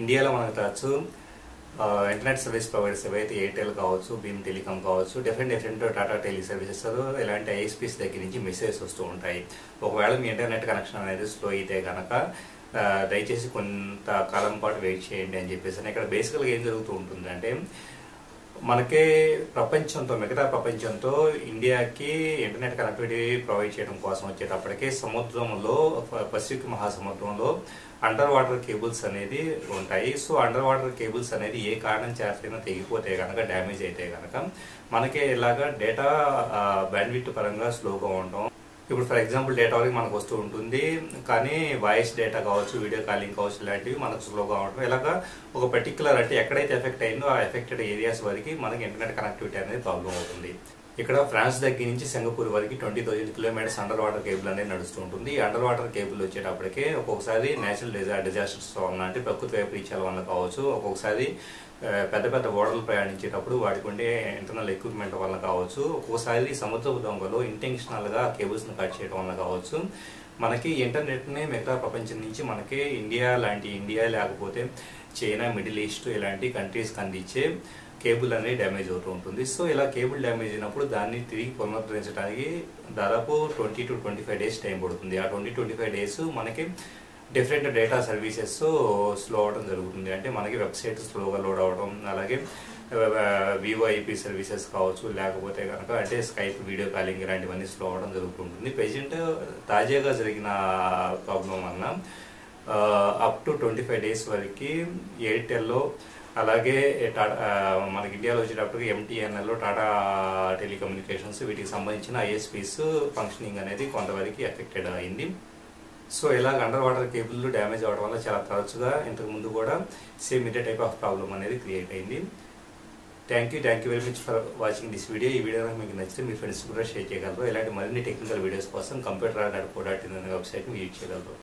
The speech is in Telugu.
ఇండియాలో మనకు తరచు ఇంటర్నెట్ సర్వీస్ ప్రొవైడర్స్ ఏవైతే ఎయిర్టెల్ కావచ్చు భీమ్ టెలికామ్ కావచ్చు different different Tata tele services ఇలాంటి ఐఎస్పీస్ దగ్గర నుంచి మెసేజెస్ వస్తూ ఉంటాయి. ఒకవేళ మీ ఇంటర్నెట్ కనెక్షన్ అనేది స్లో అయితే కనుక దయచేసి కొంత కాలం పాటు వెయిట్ చేయండి అని చెప్పేసి ఇక్కడ బేసికల్గా ఏం జరుగుతూ ఉంటుందంటే మనకే ప్రపంచంతో మిగతా ప్రపంచంతో ఇండియాకి ఇంటర్నెట్ కనెక్టివిటీ ప్రొవైడ్ చేయడం కోసం వచ్చేటప్పటికే సముద్రంలో ప- పసిఫిక్ మహాసముద్రంలో అండర్ వాటర్ కేబుల్స్ అనేది ఉంటాయి. సో అండర్ వాటర్ కేబుల్స్ అనేది ఏ కారణం చేతైనా తెగిపోతే కనుక డ్యామేజ్ అయితే కనుక మనకి ఇలాగా డేటా బ్యాండ్విడ్త్ పరంగా స్లోగా ఉండడం ఇప్పుడు ఫర్ ఎగ్జాంపుల్ డేటా వరకు మనకు వస్తూ ఉంటుంది కానీ వాయిస్ డేటా కావచ్చు వీడియో కాలింగ్ కావచ్చు ఇలాంటివి మనకు స్లోగా ఉండటం. ఇలాగా ఒక పర్టికులర్ అంటే ఎక్కడైతే ఎఫెక్ట్ అయిందో ఆ ఎఫెక్టెడ్ ఏరియాస్ వరకు మనకి ఇంటర్నెట్ కనెక్టివిటీ అనేది ప్రాబ్లం అవుతుంది. ఇక్కడ ఫ్రాన్స్ దగ్గర నుంచి సింగపూర్ వరకు twenty thousand kilometres under water cable అనేది నడుస్తూ ఉంటుంది. ఈ అండర్ వాటర్ కేబుల్ వచ్చేటప్పటికే ఒక్కొక్కసారి నేచురల్ డిజా డిజాస్టర్స్ వలన అంటే ప్రకృతి వైపరీత్యాల వల్ల కావచ్చు ఒక్కొక్కసారి పెద్ద పెద్ద ఓడలు ప్రయాణించేటప్పుడు వాటికి ఉండే ఇంటర్నల్ ఎక్విప్మెంట్ వల్ల కావచ్చు ఒక్కోసారి సముద్రపు దొంగలు ఇంటెన్షనల్గా కేబుల్స్ని కట్ చేయడం వల్ల కావచ్చు. మనకి ఇంటర్నెట్నే మిగతా ప్రపంచం నుంచి మనకి ఇండియా లాంటి ఇండియా లేకపోతే చైనా మిడిల్ ఈస్ట్ ఇలాంటి కంట్రీస్ అందించే కేబుల్ అనేది డ్యామేజ్ అవుతూ ఉంటుంది. సో ఇలా కేబుల్ డ్యామేజ్ అయినప్పుడు దాన్ని తిరిగి పునరుద్ధరించడానికి దాదాపు twenty to twenty five days time పడుతుంది. ఆ ట్వంటీ ట్వంటీ ఫైవ్ డేస్ మనకి డిఫరెంట్ డేటా సర్వీసెస్ స్లో అవడం జరుగుతుంది. అంటే మనకి వెబ్సైట్ స్లోగా లోడ్ అవడం అలాగే వివోఐపి సర్వీసెస్ కావచ్చు లేకపోతే కనుక అంటే స్కైప్ వీడియో కాలింగ్ ఇలాంటివన్నీ స్లో అవడం జరుగుతుంటుంది. ప్రజెంట్ తాజాగా జరిగిన ప్రాబ్లం వలన up to twenty five days వరకు ఎయిర్టెల్లో అలాగే టాటా మనకి ఇండియాలో వచ్చేటప్పటికి ఎంటీఎన్ఎల్ టాటా టెలికమ్యూనికేషన్స్ వీటికి సంబంధించిన ఐఎస్పీస్ ఫంక్షనింగ్ అనేది కొంతవరకు ఎఫెక్టెడ్ అయింది. సో ఇలాగ అండర్ వాటర్ కేబుల్ డ్యామేజ్ అవడం వల్ల చాలా తరచుగా ఇంతకుముందు కూడా సేమ్ ఇదే టైప్ ఆఫ్ ప్రాబ్లం అనేది క్రియేట్ అయింది. Thank you thank you very much for watching this video ఈ వీడియో మీకు నచ్చితే మీ ఫ్రెండ్స్ కూడా షేర్ చేయగలరు. ఇలాంటి మరిన్ని టెక్నికల్ వీడియోస్ కోసం computer dot co dot in అనే వెబ్సైట్ని యూజ్ చేయగలరు.